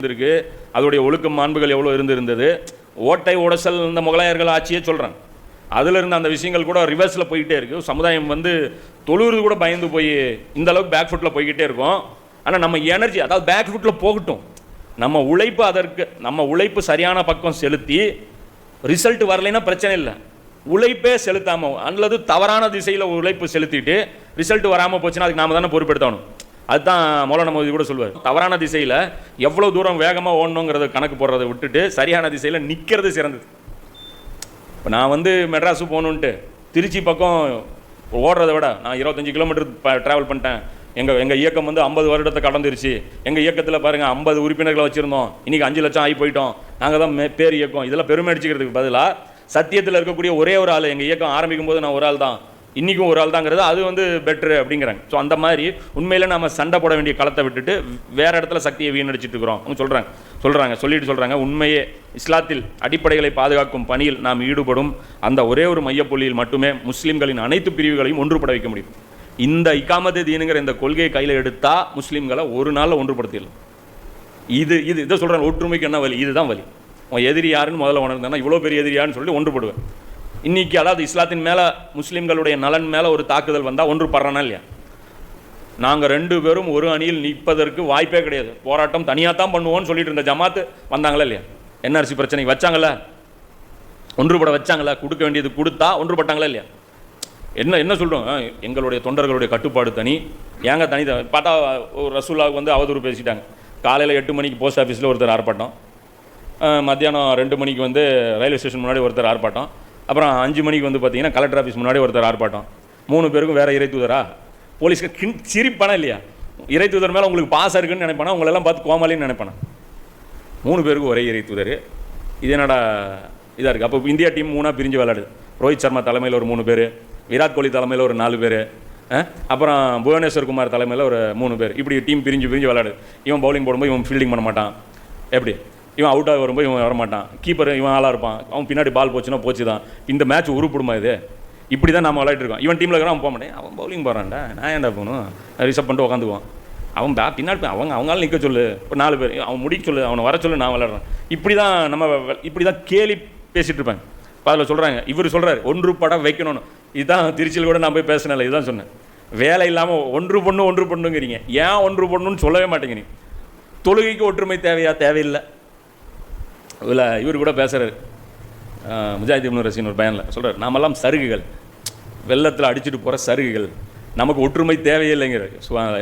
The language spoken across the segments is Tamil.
இருந்திருக்கு. அதோடைய ஒழுக்க மாண்புகள் எவ்வளோ இருந்திருந்தது? ஓட்டை உடசல் இந்த முகலாயர்கள் ஆட்சியே சொல்கிறாங்க அதில் இருந்த அந்த விஷயங்கள் கூட ரிவர்ஸில் போய்கிட்டே இருக்குது சமுதாயம் வந்து தொழுகிறது கூட பயந்து போய் இந்த அளவுக்கு பேக் ஃபுட்டில் போய்கிட்டே இருக்கும். ஆனால் நம்ம எனர்ஜி அதாவது பேக் ஃபுட்டில் போகட்டும். நம்ம உழைப்பு அதற்கு நம்ம உழைப்பு சரியான பக்கம் செலுத்தி ரிசல்ட் வரலைன்னா பிரச்சனை இல்லை. உழைப்பே செலுத்தாமல் அல்லது தவறான திசையில் உழைப்பு செலுத்திட்டு ரிசல்ட் வராமல் போச்சுன்னா அதுக்கு நாம தானே பொறுப்பெடுத்தணும் அதுதான் மௌலான மோதி கூட சொல்லுவார் தவறான திசையில் எவ்வளோ தூரம் வேகமாக ஓடணுங்கிறத கணக்கு போடுறதை விட்டுட்டு சரியான திசையில் நிற்கிறது சிறந்தது. இப்போ நான் வந்து மெட்ராஸு போகணுன்ட்டு திருச்சி பக்கம் ஓடுறத விட நான் இருபத்தஞ்சி கிலோமீட்டர் ட்ராவல் பண்ணிட்டேன். எங்கள் எங்கள் இயக்கம் வந்து ஐம்பது வருடத்தை கடந்துருச்சு. எங்கள் இயக்கத்தில் பாருங்கள் ஐம்பது உறுப்பினர்களை வச்சுருந்தோம். இன்றைக்கி அஞ்சு லட்சம் ஆகி போயிட்டோம். நாங்கள் தான் மே பேர் இயக்கம். இதெல்லாம் பெருமை அடிச்சுக்கிறதுக்கு பதிலாக சத்தியத்தில் இருக்கக்கூடிய ஒரே ஒரு ஆள் எங்கள் இயக்கம் ஆரம்பிக்கும் போது நான் ஒரு ஆள் தான். இன்றைக்கும் ஒரு ஆள் தாங்கிறது அது வந்து பெட்ரு அப்படிங்கிறாங்க. ஸோ அந்த மாதிரி உண்மையில் நம்ம சண்டை போட வேண்டிய களத்தை விட்டுட்டு வேறு இடத்துல சக்தியை வீணடிச்சிட்டு இருக்கிறோம். அவங்க சொல்கிறாங்க சொல்கிறாங்க சொல்லிட்டு சொல்கிறாங்க உண்மையே இஸ்லாத்தில் அடிப்படைகளை பாதுகாக்கும் பணியில் நாம் ஈடுபடும் அந்த ஒரே ஒரு மையப்புள்ளியில் மட்டுமே முஸ்லீம்களின் அனைத்து பிரிவுகளையும் ஒன்றுபட வைக்க முடியும். இந்த இக்காமது தீனுங்கிற இந்த கொள்கையை கையில் எடுத்தால் முஸ்லீம்களை ஒரு நாளில் ஒன்றுபடுத்திடலாம். இது இது இதை சொல்கிறேன் ஒற்றுமைக்கு என்ன வழி இதுதான் வழி அவன் எதிரி யாருன்னு முதல்ல உணர்ந்தானா இவ்வளோ பெரிய எதிரியான்னு சொல்லி ஒன்றுபடுவேன். இன்னைக்கு அதாவது இஸ்லாத்தின் மேலே முஸ்லீம்களுடைய நலன் மேலே ஒரு தாக்குதல் வந்தால் ஒன்றுபடுறானா இல்லையா? நாங்கள் ரெண்டு பேரும் ஒரு அணியில் நிற்பதற்கு வாய்ப்பே கிடையாது. போராட்டம் தனியாக தான் பண்ணுவோம்னு சொல்லிட்டு இருந்த ஜமாத்து வந்தாங்களா இல்லையா? என்ஆர்சி பிரச்சனைக்கு வச்சாங்கள? ஒன்றுபட வச்சாங்களா? கொடுக்க வேண்டியது கொடுத்தா ஒன்றுபட்டாங்களா இல்லையா? என்ன என்ன சொல்கிறோம் எங்களுடைய தொண்டர்களுடைய கட்டுப்பாடு தனி. ஏங்க தனி பார்த்தா ஒரு ரசூல்லாவுக்கு வந்து அவதூறு பேசிட்டாங்க. காலையில் எட்டு மணிக்கு போஸ்ட் ஆஃபீஸில் ஒருத்தர் ஆர்ப்பாட்டம். மத்தியானம் ரெண்டு மணிக்கு வந்து ரயில்வே ஸ்டேஷன் முன்னாடி ஒருத்தர் ஆர்ப்பாட்டம். அப்புறம் அஞ்சு மணிக்கு வந்து பார்த்தீங்கன்னா கலெக்டர் ஆஃபீஸ் முன்னாடி ஒருத்தர் ஆர்ப்பாட்டம். மூணு பேருக்கும் வேறு இறை தூதரா? போலீஸ்க்கு கிண் சிரிப்பானா இல்லையா? இறை தூதர் மேலே உங்களுக்கு பாசம் இருக்குன்னு நினைப்பானா? உங்களெல்லாம் பார்த்து கோமாலின்னு நினைப்பானா? மூணு பேருக்கு ஒரே இறை தூதர். இது என்னடா இதாக இருக்குது அப்போ இந்தியா டீம் மூணாக பிரிஞ்சு விளையாடுது. ரோஹித் சர்மா தலைமையில் ஒரு மூணு பேர். விராட் கோலி தலைமையில் ஒரு நாலு பேர். அப்புறம் புவனேஸ்வர் குமார் தலைமையில் ஒரு மூணு பேர். இப்படி டீம் பிரிஞ்சு பிரிஞ்சு விளையாடுது. இவன் பவுலிங் போடும்போது இவன் ஃபீல்டிங் பண்ண மாட்டான். எப்படி? இவன் அவுட் ஆகி வரும்போது இவன் வரமாட்டான். கீப்பர் இவன் ஆளாக இருப்பான். அவன் பின்னாடி பால் போச்சுன்னா போச்சு தான் இந்த மேட்ச் உருப்பிடுமா இது? இப்படி தான் நம்ம விளையாட்டு இருக்கோம். இவன் டீமில் இருக்கிறான் அவன் போக மாட்டேன். அவன் பவுலிங் போகிறான்டா நான் ஏன்டா போகணும்? ரிசப் பண்ணிட்டு உட்காந்துக்குவான் அவன் பே பின்னாடி அவங்க அவங்களால நிற்க சொல்லு. இப்போ நாலு பேர். அவன் முடிக்க சொல்லு. அவனை வர சொல்லு. நான் விளாட்றேன் இப்படி தான் நம்ம இப்படி தான் கேலி பேசிகிட்டு இருப்பாங்க இப்போ அதில் சொல்கிறாங்க இவர் சொல்கிறார் ஒன்று படம் வைக்கணும்னு. இதுதான் திருச்சியில் கூட நான் போய் பேசினேன் இதுதான் சொன்னேன். வேலை இல்லாமல் ஒன்று பொண்ணு ஒன்று பொண்ணுங்கிறீங்க. ஏன் ஒன்று பொண்ணுன்னு சொல்லவே மாட்டேங்கிறீங்க. தொழுகைக்கு ஒற்றுமை தேவையா? தேவையில்லை. இதில் இவர் கூட பேசுகிறார் முஜாஹிதீன் ரசீன் ஒரு பயனில். சொல்கிறார் நாமெல்லாம் சருகுகள். வெள்ளத்தில் அடிச்சுட்டு போகிற சருகுகள். நமக்கு ஒற்றுமை தேவையில்லைங்கிற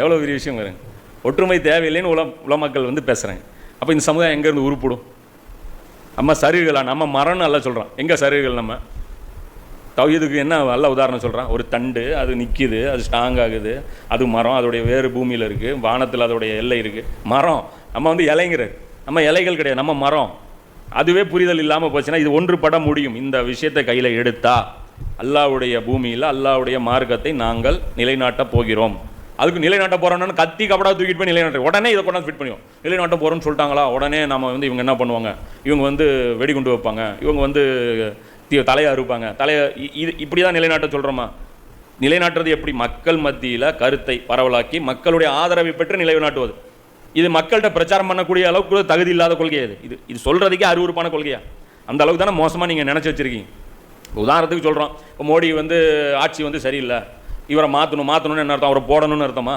எவ்வளோ பெரிய விஷயம் வருங்க ஒற்றுமை தேவையில்லைன்னு உல உலமக்கள் வந்து பேசுகிறாங்க அப்போ இந்த சமுதாயம் எங்கேருந்து உருப்பிடும்? நம்ம சருகுகளா? நம்ம மரம்னு நல்லா சொல்கிறோம் எங்கே சருகுகள் நம்ம? தௌஹீதுக்கு என்ன நல்ல உதாரணம் சொல்கிறான் ஒரு தண்டு அது நிற்கிது அது ஸ்ட்ராங் ஆகுது. அது மரம் அதோடைய வேறு பூமியில் இருக்குது வானத்தில் அதோடைய எல்லை இருக்குது மரம். நம்ம வந்து இலைங்கிறது. நம்ம இலைகள் கிடையாது. நம்ம மரம். அதுவே புரிதல் இல்லாமல் போச்சுன்னா இது ஒன்றுபட முடியும். இந்த விஷயத்தை கையில் எடுத்தா அல்லாவுடைய பூமியில் அல்லாவுடைய மார்க்கத்தை நாங்கள் நிலைநாட்ட போகிறோம். அதுக்கு நிலைநாட்ட போகிறோம்னா கத்தி கபடா தூக்கிட்டு போய் நிலைநாட்ட உடனே இதை கொண்டாந்து ஃபிட் பண்ணுவோம் நிலைநாட்ட போகிறோம்னு சொல்லிட்டாங்களா? உடனே நம்ம வந்து இவங்க என்ன பண்ணுவாங்க? இவங்க வந்து வெடிகுண்டு வைப்பாங்க. இவங்க வந்து தி- தலையை அறுப்பாங்க. தலையை இது இப்படி தான் நிலைநாட்ட சொல்கிறோமா நிலைநாட்டுறது எப்படி? மக்கள் மத்தியில் கருத்தை பரவலாக்கி மக்களுடைய ஆதரவை பெற்று நிலைநாட்டுவது. இது மக்கள்கிட்ட பிரச்சாரம் பண்ணக்கூடிய அளவுக்கு கூட தகுதி இல்லாத கொள்கை இது? இது இது சொல்கிறதுக்கே அருவருப்பான கொள்கையா? அந்த அளவுக்கு தானே மோசமாக நீங்கள் நினச்சி வச்சுருக்கீங்க. உதாரணத்துக்கு சொல்கிறோம் இப்போ மோடி வந்து ஆட்சி வந்து சரியில்லை. இவரை மாற்றணும் மாற்றணும்னு என்ன அர்த்தம்? அவரை போடணும்னு அர்த்தமா?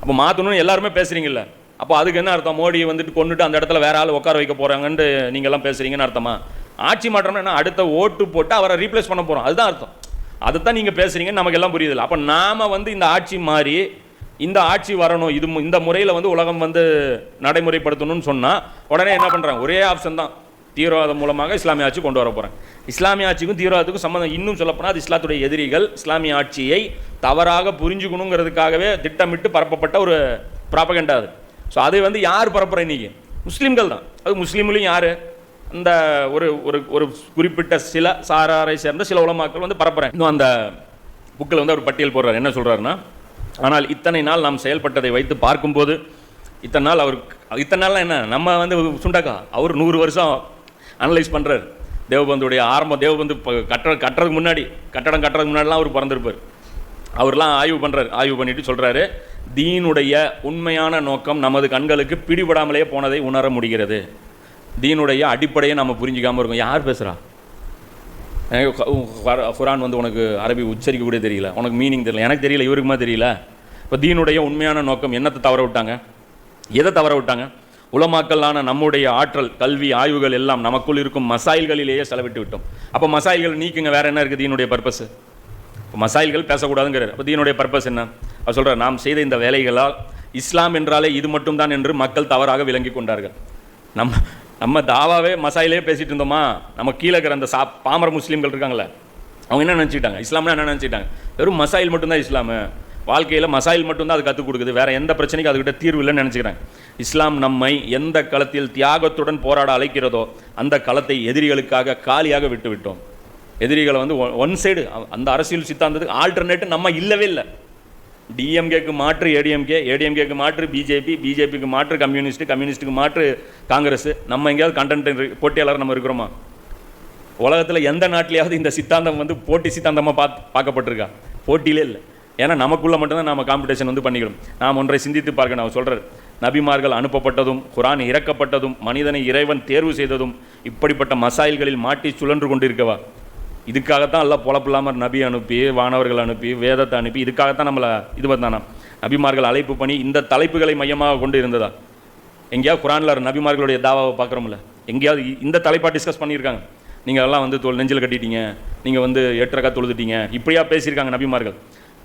அப்போ மாற்றணும்னு எல்லாருமே பேசுகிறீங்கல்ல அப்போ அதுக்கு என்ன அர்த்தம்? மோடி வந்துட்டு கொண்டுட்டு அந்த இடத்துல வேற ஆள் உட்கார வைக்க போகிறாங்கன்ட்டு நீங்கள்லாம் பேசுகிறீங்கன்னு அர்த்தமா? ஆட்சி மாற்றம்னா என்ன? அடுத்த ஓட்டு போட்டு அவரை ரீப்ளேஸ் பண்ண போகிறோம் அதுதான் அர்த்தம். அதைத்தான் நீங்கள் பேசுகிறீங்கன்னு நமக்கு எல்லாம் புரியுதில்லை அப்போ நாம் வந்து இந்த ஆட்சி மாறி இந்த ஆட்சி வரணும் இது மு- இந்த முறையில் வந்து உலகம் வந்து நடைமுறைப்படுத்தணும்னு சொன்னால் உடனே என்ன பண்ணுறாங்க ஒரே ஆப்ஷன் தான். தீவிரவாதம் மூலமாக இஸ்லாமிய ஆட்சி கொண்டு வர போகிறாங்க இஸ்லாமிய ஆட்சிக்கும் தீவிரவாதத்துக்கும் சம்மந்தம் இன்னும் சொல்லப்போனால் அது இஸ்லாத்துடைய எதிரிகள் இஸ்லாமிய ஆட்சியை தவறாக புரிஞ்சுக்கணுங்கிறதுக்காகவே திட்டமிட்டு பரப்பப்பட்ட ஒரு ப்ராப்பகண்டா அது. ஸோ அதை வந்து யார் பரப்புற இன்னைக்கு? முஸ்லீம்கள் தான். அது முஸ்லீம்லையும் யார்? அந்த ஒரு ஒரு ஒரு குறிப்பிட்ட சில சாராரை சேர்ந்த சில உலமாக்கள் வந்து பரப்புறேன் இன்னும் அந்த புக்கில் வந்து அவர் பட்டியல் போடுறாரு. என்ன சொல்கிறாருன்னா ஆனால் இத்தனை நாள் நாம் செயல்பட்டதை வைத்து பார்க்கும்போது இத்தனை நாள் அவர் இத்தனை நாள்லாம் என்ன? நம்ம வந்து சுண்டக்கா அவர் நூறு வருஷம் அனலைஸ் பண்ணுறாரு தேவபந்துடைய ஆரம்ப தேவபந்து கட்ட கட்டுறதுக்கு முன்னாடி கட்டடம் கட்டுறதுக்கு முன்னாடிலாம் அவர் பிறந்திருப்பார். அவர்லாம் ஆய்வு பண்ணுறாரு ஆய்வு பண்ணிட்டு சொல்கிறாரு தீனுடைய உண்மையான நோக்கம் நமது கண்களுக்கு பிடிபடாமலே போனதை உணர முடிகிறது. தீனுடைய அடிப்படையை நம்ம புரிஞ்சிக்காமல் இருக்கோம். யார் பேசுகிறா குரான் வந்து உனக்கு அரபி உச்சரிக்க கூட தெரியல. உனக்கு மீனிங் தெரியல. எனக்கு தெரியல இவருக்குமா தெரியல. இப்போ தீனுடைய உண்மையான நோக்கம் என்னத்தை தவற விட்டாங்க? எதை தவற விட்டாங்க? உலமாக்கல்லான நம்முடைய ஆற்றல் கல்வி ஆய்வுகள் எல்லாம் நமக்குள் இருக்கும் மசாயில்களிலேயே செலவிட்டு விட்டோம். அப்போ மசாயில்கள் நீக்குங்க வேறு என்ன இருக்குது தீனுடைய பர்பஸ் இப்போ மசாயில்கள் பேசக்கூடாதுங்கிறார். அப்போ தீனுடைய பர்பஸ் என்ன? அவர் சொல்கிறார் நாம் செய்த இந்த வேலைகளால் இஸ்லாம் என்றாலே இது மட்டும்தான் என்று மக்கள் தவறாக விளங்கி கொண்டார்கள். நம்ம நம்ம தாவாவே மசாயிலே பேசிகிட்டு இருந்தோமா? நம்ம கீழே இருக்கிற அந்த சா பாமர முஸ்லீம்கள் இருக்காங்களே அவங்க என்ன நினச்சிட்டாங்க இஸ்லாம்னா என்ன நினச்சிட்டாங்க வெறும் மசாயில் மட்டும்தான் இஸ்லாமு. வாழ்க்கையில் மசாயில் மட்டும்தான் அது கற்றுக் கொடுக்குது. வேறு எந்த பிரச்சனைக்கும் அதுக்கிட்ட தீர்வு இல்லைன்னு நினச்சிக்கிறாங்க இஸ்லாம் நம்மை எந்த களத்தில் தியாகத்துடன் போராட அழைக்கிறதோ அந்த களத்தை எதிரிகளுக்காக காலியாக விட்டு விட்டோம் எதிரிகளை வந்து ஒன் சைடு அந்த அரசியல் சித்தாந்தத்துக்கு ஆல்டர்னேட் நம்ம இல்லவே இல்லை. டிஎம்கேக்கு மாற்று ஏடிஎம்கே ஏடிஎம்கேக்கு மாற்று பிஜேபி பிஜேபிக்கு மாற்று கம்யூனிஸ்ட் கம்யூனிஸ்ட்டுக்கு மாற்று காங்கிரஸ். நம்ம எங்கேயாவது கண்டென்ட் போட்டியாளர் நம்ம இருக்கிறோமா? உலகத்தில் எந்த நாட்டிலேயாவது இந்த சித்தாந்தம் வந்து போட்டி சித்தாந்தமாக பார்த்து பார்க்கப்பட்டிருக்கா? போட்டியிலே இல்லை. ஏன்னா நமக்குள்ளே மட்டும்தான் நம்ம காம்படிஷன் வந்து பண்ணிக்கணும் நாம் ஒன்றை சிந்தித்து பார்க்க நான் சொல்கிறேன் நபிமார்கள் அனுப்பப்பட்டதும் குரான் இறக்கப்பட்டதும் மனிதனை இறைவன் தேர்வு செய்ததும் இப்படிப்பட்ட மசாயில்களில் மாட்டி சுழன்று கொண்டிருக்கவா? இதுக்காகத்தான் எல்லாம் பொழப்பில்லாமல் நபி அனுப்பி வானவர்கள் அனுப்பி வேதத்தை அனுப்பி இதுக்காகத்தான் நம்மளை இது பண்ணானா நபிமார்கள் அழைப்பு பண்ணி இந்த தலைப்புகளை மையமாக கொண்டு இருந்ததா? எங்கேயாவது குரானில் நபிமார்களுடைய தாவாவை பார்க்குறோம்ல. எங்கேயாவது இந்த தலைப்பாக டிஸ்கஸ் பண்ணியிருக்காங்க. நீங்கள் எல்லாம் வந்து தோல் நெஞ்சில் கட்டிட்டீங்க. நீங்கள் வந்து எட்டரக்கா தொழுதுட்டீங்க. இப்படியா பேசியிருக்காங்க நபிமார்கள்.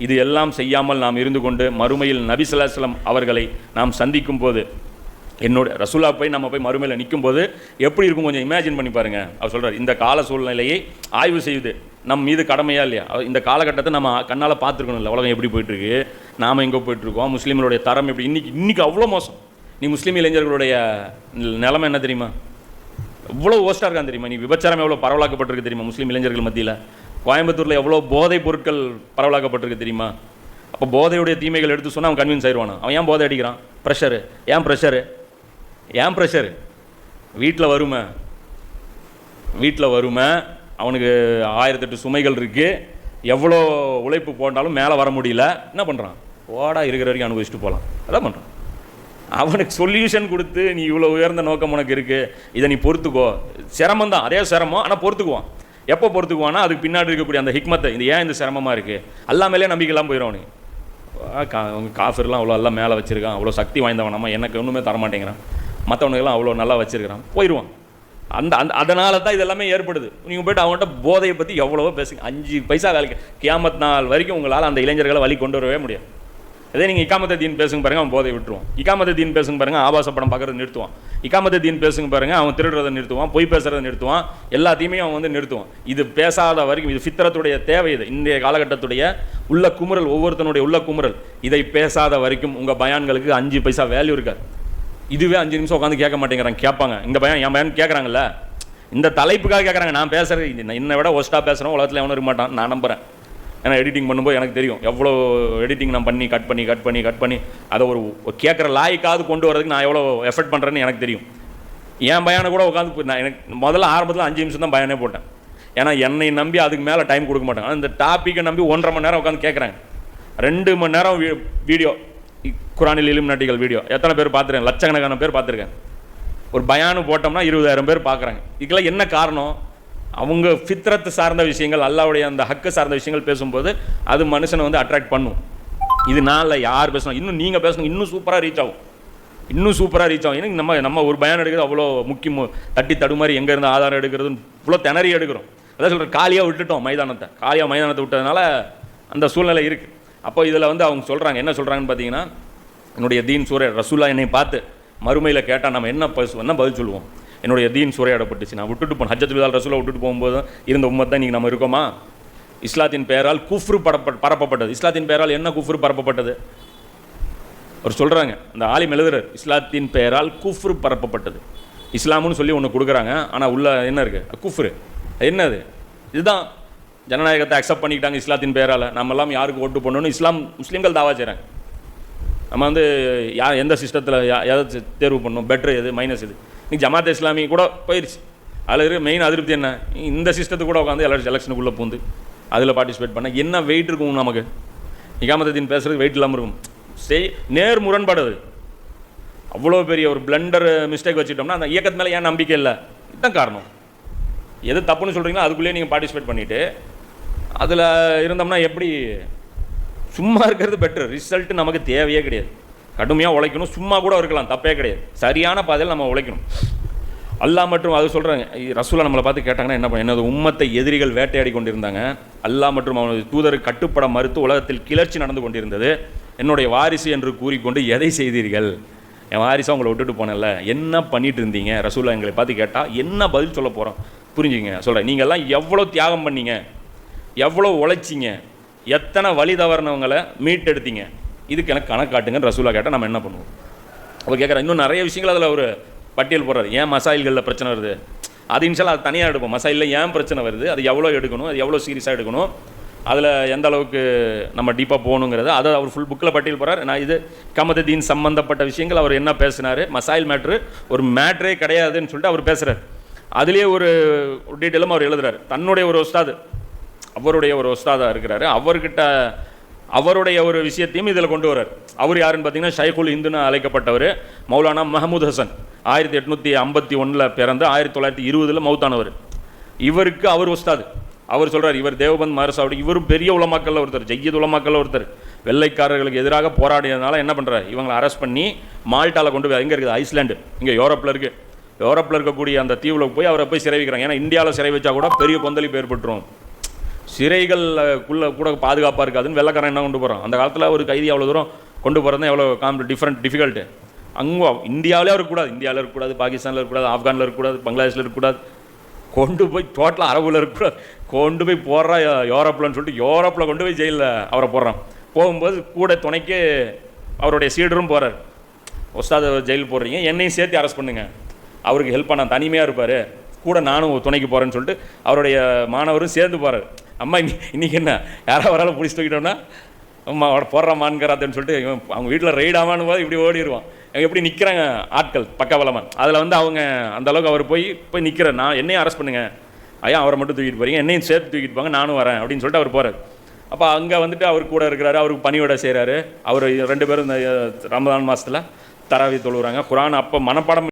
இது எல்லாம் செய்யாமல் நாம் இருந்து கொண்டு மறுமையில் நபி ஸல்லல்லாஹு அவர்களை நாம் சந்திக்கும் போது என்னோட ரசூலா போய் நம்ம போய் மறுமையில் நிற்கும் போது எப்படி இருக்கும் கொஞ்சம் இமேஜின் பண்ணி பாருங்கள் அவர் சொல்கிறார் இந்த கால சூழ்நிலையை ஆய்வு செய்யுது. நம் மீது கடமையா இல்லையா? இந்த காலகட்டத்தை நம்ம கண்ணால் பார்த்துருக்கணும்ல உலகம் எப்படி போயிட்டுருக்கு? நாம் நாம எங்கே போயிட்டுருக்கோம்? முஸ்லீம்களுடைய தரம் எப்படி? இன்றைக்கி இன்றைக்கி அவ்வளோ மோசம். நீ முஸ்லீம் இளைஞர்களுடைய நிலைமை என்ன தெரியுமா? எவ்வளோ ஓஸ்டாக இருக்கான் தெரியுமா? நீ விபச்சாரம் எவ்வளோ பரவலாக்கப்பட்டிருக்கு தெரியுமா? முஸ்லீம் இளைஞர்கள் மத்தியில்? கோயம்புத்தூரில் எவ்வளோ போதைப் பொருட்கள் பரவலாக்கப்பட்டிருக்கு தெரியுமா? அப்போ போதையுடைய தீமைகள் எடுத்து சொன்னால் அவன் கன்வின்ஸ் ஆயிடுவானா அவன் ஏன் போதை அடிக்கிறான்? ப்ரெஷரு ஏன் ப்ரெஷரு ஏன் ப்ரெஷரு? வீட்டில் வருமே வீட்டில் வருமே அவனுக்கு ஆயிரத்தெட்டு சுமைகள் இருக்குது எவ்வளோ உழைப்பு போட்டாலும் மேலே வர முடியல. என்ன பண்ணுறான் ஓடா இருக்கிற வரைக்கும் அனுபவிச்சுட்டு போகலாம் அதான் பண்ணுறான் அவனுக்கு சொல்யூஷன் கொடுத்து நீ இவ்வளோ உயர்ந்த நோக்கம் உனக்கு இருக்குது இதை நீ பொறுத்துக்கோ. சிரமம் தான். அதே சிரமம் ஆனால் பொறுத்துக்குவான். எப்போ பொறுத்துக்குவான்னா அதுக்கு பின்னாடி இருக்கக்கூடிய அந்த ஹிக்மத்தை. இது ஏன் இந்த சிரமமாக இருக்குது எல்லாமேலே நம்பிக்கைலாம் போயிடும் அவனுக்கு கா அவங்க காஃபர்லாம் அவ்வளோ எல்லாம் மேலே வச்சிருக்கான். அவ்வளோ சக்தி வாய்ந்தவன். நம்ம எனக்கு ஒன்றுமே தரமாட்டேங்கிறான். மற்றவனுக்கெல்லாம் அவ்வளோ நல்லா வச்சுருக்கிறான். போயிடுவான் அந்த அந்த அதனால தான் இதெல்லாமே ஏற்படுது. நீங்கள் போய்ட்டு அவங்கள்ட்ட போதையை பற்றி எவ்வளவோ பேசுங்க. அஞ்சு பைசா வேலைக்கு. கியாமத் நாள் வரைக்கும் உங்களால் அந்த இளைஞர்களை வழி கொண்டு வரவே முடியாது. அதே நீங்கள் இக்காமத்த தீன் பேசுங்க பாருங்கள் அவன் போதையை விட்டுருவான். இக்காமத்த தீன் பேசுங்க பாருங்கள் ஆபாச படம் பார்க்குறது நிறுத்துவான். இக்காமத்த தீன் பேசுங்க பாருங்கள் அவன் திருடுறதை நிறுத்துவான் பொய் பேசுகிறத நிறுத்துவான் எல்லாத்தையுமே அவன் வந்து நிறுத்துவான். இது பேசாத வரைக்கும் இது சித்திரத்துடைய தேவை இது. இன்றைய காலகட்டத்துடைய உள்ள குமுறல் ஒவ்வொருத்தனுடைய உள்ள குமுறல். இதை பேசாத வரைக்கும் உங்கள் பயான்களுக்கு அஞ்சு பைசா வேல்யூ இருக்காது. இதுவே அஞ்சு நிமிஷம் உட்காந்து கேட்க மாட்டேங்கிறாங்க. கேட்பாங்க. இந்த பையன் என் பையன் கேட்குறாங்கல்ல? இந்த தலைப்புக்காக கேட்குறாங்க. நான் பேசுகிறது என்னை விட ஒஸ்ட்டாக பேசுகிறோம் உலகத்தில் எவனும் இருக்க மாட்டான். நான் நம்புறேன். ஏன்னா எடிட்டிங் பண்ணும்போது எனக்கு தெரியும். எவ்வளோ எடிட்டிங் நான் பண்ணி கட் பண்ணி கட் பண்ணி கட் பண்ணி அதை ஒரு கேட்குற லாய்க்காவது கொண்டு வரதுக்கு நான் எவ்வளோ எஃபர்ட் பண்ணுறேன்னு எனக்கு தெரியும். என் பையனை கூட உட்காந்து நான் எனக்கு முதல்ல ஆரம்பத்தில் அஞ்சு நிமிஷம் தான் பயானே போட்டேன். ஏன்னா என்னை நம்பி அதுக்கு மேலே டைம் கொடுக்க மாட்டேன் ஆனா இந்த டாப்பிக்கை நம்பி ஒன்றரை மணி நேரம் உட்காந்து கேட்குறாங்க. ரெண்டு மணி நேரம் வீடியோ குரானில் இலுமினாட்டிகள் வீடியோ. எத்தனை பேர் பார்த்துருக்கேன்? லட்சக்கணக்கான பேர் பார்த்துருக்கேன். ஒரு பயானு போட்டோம்னா இருபதாயிரம் பேர் பார்க்குறாங்க. இதுக்கெல்லாம் என்ன காரணம்? அவங்க ஃபித்ரத்து சார்ந்த விஷயங்கள் அல்லாவுடைய அந்த ஹக்கு சார்ந்த விஷயங்கள் பேசும்போது அது மனுஷனை வந்து அட்ராக்ட் பண்ணும். இது நாளில் யார் பேசணும் இன்னும் நீங்கள் பேசணும் இன்னும் சூப்பராக ரீச் ஆகும். இன்னும் சூப்பராக ரீச் ஆகும். ஏன்னா நம்ம நம்ம ஒரு பயான் எடுக்கிறது அவ்வளோ முக்கியம். தட்டி தடுமாறி எங்கே இருந்து ஆதாரம் எடுக்கிறது இவ்வளோ திணறி எடுக்கிறோம். அதான் சொல்கிறேன் காலியாக விட்டுட்டோம் மைதானத்தை. காலியாக மைதானத்தை விட்டதுனால அந்த சூழ்நிலை இருக்குது அப்போ இதில் வந்து அவங்க சொல்கிறாங்க என்ன சொல்கிறாங்கன்னு பார்த்தீங்கன்னா என்னுடைய தீன் சூரிய ரசூலா என்னை பார்த்து மறுமையில் கேட்டால் நம்ம என்ன பசு என்ன பதில் சொல்லுவோம்? என்னுடைய தீன் சூறையாடப்பட்டுச்சு நான் விட்டுட்டு போனேன் ஹஜ்ஜத் விதால் ரசூலா விட்டுட்டு போகும்போது இருந்த உம்மத் தான் இன்றைக்கி நம்ம இருக்கோமா? இஸ்லாத்தின் பெயரால் குஃப்ரு பரப்ப பரப்பப்பட்டது. இஸ்லாத்தின் பெயரால் என்ன குஃப்ரு பரப்பப்பட்டது? அவர் சொல்கிறாங்க அந்த ஆலிம் எழுதுறார் இஸ்லாத்தின் பெயரால் குஃப்ரு பரப்பப்பட்டது. இஸ்லாம்னு சொல்லி ஒன்று கொடுக்குறாங்க ஆனால் உள்ள என்ன இருக்குது குஃப்ரு. அது என்னது? இதுதான் ஜனநாயகத்தை அக்செப்ட் பண்ணிக்கிட்டாங்க இஸ்லாத்தின் பேரால். நம்ம எல்லாம் யாருக்கு ஓட்டு போடணும்னு இஸ்லாம் முஸ்லீம்கள் தாவா செய்கிறாங்க நம்ம வந்து யா எந்த சிஸ்டத்தில் எதை தேர்வு பண்ணணும்? பெட்ரு எது? மைனஸ் எது? இன்னைக்கு ஜமாத் இஸ்லாமி கூட போயிடுச்சு அதில் இருக்க மெயின் அதிருப்தி என்ன? இந்த சிஸ்டத்துக்கு கூட உட்காந்து எல்லாரும் எலெக்ஷனுக்குள்ளே பூந்து அதில் பார்ட்டிசிபேட் பண்ண என்ன வெயிட் இருக்கும் நமக்கு? இகாமத்தீன் பேசுகிறது வெயிட் இல்லாமல் இருக்கும். செய் நேர் முரண்பாடு அது. அவ்வளோ பெரிய ஒரு பிளண்டர் மிஸ்டேக் வச்சுட்டோம்னா அந்த இயக்கத்து மேலே ஏன் நம்பிக்கை இல்லை? இதுதான் காரணம். எது தப்புன்னு சொல்கிறீங்களோ அதுக்குள்ளேயே நீங்கள் பார்ட்டிசிபேட் பண்ணிவிட்டு அதில் இருந்தோம்னா எப்படி? சும்மா இருக்கிறது பெட்டர் ரிசல்ட் நமக்கு தேவையே கிடையாது. கடுமையாக உழைக்கணும். சும்மா கூட இருக்கலாம். தப்பே கிடையாது. சரியான பாதையில் நம்ம உழைக்கணும். அல்லாஹ் மற்றும் அது சொல்கிறாங்க ரசூலா நம்மளை பார்த்து கேட்டாங்கன்னா என்ன பண்ண எனது உம்மத்தை எதிரிகள் வேட்டையாடி கொண்டிருந்தாங்க? அல்லா மற்றும் அவனது தூதர் கட்டுப்பட மறுத்து உலகத்தில் கிளர்ச்சி நடந்து கொண்டிருந்தது. என்னுடைய வாரிசு என்று கூறிக்கொண்டு எதை செய்தீர்கள்? என் வாரிசாக உங்களை விட்டுட்டு போனேன்ல. என்ன பண்ணிட்டு இருந்தீங்க? ரசூலா எங்களை பார்த்து கேட்டால் என்ன பதில் சொல்ல போகிறோம் புரிஞ்சுங்க சொல்கிறேன் நீங்கள்லாம் எவ்வளோ தியாகம் பண்ணீங்க? எவ்வளோ உழைச்சிங்க? எத்தனை வழி தவறினவங்களை மீட்டெடுத்தீங்க? இதுக்கு எனக்கு கணக்காட்டுங்கன்னு ரசூலா கேட்டால் நம்ம என்ன பண்ணுவோம்? அப்போ கேட்குறேன் இன்னும் நிறைய விஷயங்கள் அதில் ஒரு பட்டியல் போடுறாரு. ஏன் மசாயில்களில் பிரச்சனை வருது? அது இன்ஷால் அது தனியாக எடுப்போம். மசாயிலில் ஏன் பிரச்சனை வருது? அது எவ்வளோ எடுக்கணும்? அது எவ்வளோ சீரியஸாக எடுக்கணும்? அதில் எந்த அளவுக்கு நம்ம டீப்பாக போகணுங்கிறது அதை அவர் ஃபுல் புக்கில் பட்டியல் போகிறார் நான் இது கமததீன் சம்மந்தப்பட்ட விஷயங்கள் அவர் என்ன பேசினார்? மசாயில் மேட்ரு ஒரு மேட்ரே கிடையாதுன்னு சொல்லிட்டு அவர் பேசுகிறார் அதுலேயே ஒரு டீட்டெயிலும் அவர் எழுதுறாரு. தன்னுடைய ஒரு ஒஸ்தாது அவருடைய ஒரு ஒஸ்தாதாக இருக்கிறாரு. அவர்கிட்ட அவருடைய ஒரு விஷயத்தையும் இதில் கொண்டு வரார் அவர் யாருன்னு பார்த்தீங்கன்னா ஷைகுல் இந்துன்னு அழைக்கப்பட்டவர் மௌலானா மஹமூத் ஹசன். ஆயிரத்தி எட்நூற்றி ஐம்பத்தி ஒன்றில் பிறந்து ஆயிரத்தி தொள்ளாயிரத்தி இருபதில் மௌத்தானவர். இவருக்கு அவர் ஒஸ்தாது அவர் சொல்கிறார் இவர் தேவபந்த் மாரசாவுடி இவரும் பெரிய உலமாக்கல்ல ஒருத்தர் ஜெய்யத் உலமாக்கல்ல ஒருத்தர். வெள்ளைக்காரர்களுக்கு எதிராக போராடியதுனால என்ன பண்ணுறாரு இவங்களை அரெஸ்ட் பண்ணி மால்ட்டாவில் கொண்டு போய் எங்கே இருக்குது ஐஸ்லாண்டு இங்கே யூரோப்பில் இருக்குது யூரோப்பில் இருக்கக்கூடிய அந்த தீவில் போய் அவரை போய் சிறை வைக்கிறாங்க ஏன்னா இந்தியாவில் சிறை வச்சா கூட பெரிய கொந்தளிப்பு ஏற்பட்டுரும். சிறைகளுக்குள்ள கூட பாதுகாப்பாக இருக்காதுன்னு வெள்ளக்காரன் என்ன கொண்டு போகிறான் அந்த காலத்தில் ஒரு கைதி அவ்வளோ தூரம் கொண்டு போகிறது எவ்வளோ காம் டிஃப்ரெண்ட் டிஃபிகல்ட்டு அங்கே இந்தியாவிலே இருக்கக்கூடாது. இந்தியாவில் இருக்கக்கூடாது பாகிஸ்தானில் இருக்கக்கூடாது ஆப்கானில் இருக்கக்கூடாது பங்களாதேஷில் இருக்கக்கூடாது. கொண்டு போய் டோட்டலாக அரபுல இருக்கக்கூடாது. கொண்டு போய் போடுறா யூரோப்பில்னு சொல்லிட்டு யூரோப்பில் கொண்டு போய் ஜெயிலில் அவரை போடுறான். போகும்போது கூட துணைக்கு அவருடைய சீடரும் போகிறார் ஒஸ்தாத ஜெயில் போடுறீங்க என்னையும் சேர்த்து அரெஸ்ட் பண்ணுங்கள் அவருக்கு ஹெல்ப் பண்ண தனிமையாக இருப்பார். கூட நானும் துணைக்கு போகிறேன்னு சொல்லிட்டு அவருடைய மாணவரும் சேர்ந்து போகிறார் அம்மா இன்னி இன்னைக்கு என்ன? யாராவது வராலும் பிடிச்சி தூக்கிட்டோம்னா அம்மா அவட போடுறாமான்ங்கிறாத்தன்னு சொல்லிட்டு இவன் அவங்க வீட்டில் ரைடாமான்னு போது இப்படி ஓடிடுவான் அவங்க எப்படி நிற்கிறாங்க ஆட்கள் பக்கபலமாக அதில் வந்து அவங்க அந்தளவுக்கு அவர் போய் போய் நிற்கிறேன் நான் என்னையும் அரெஸ்ட் பண்ணுங்க. ஐயா அவரை மட்டும் தூக்கிட்டு போகிறீங்க என்னையும் சேர்த்து தூக்கிட்டு போங்க நானும் வரேன் அப்படின்னு சொல்லிட்டு அவர் போகிறார் அப்போ அங்கே வந்துட்டு அவர் கூட இருக்கிறாரு அவருக்கு பணியோட செய்கிறாரு அவர் ரெண்டு பேரும் இந்த ரமதான் மாதத்தில் தராவி தொழுகிறாங்க குரான் அப்போ மனப்பாடம்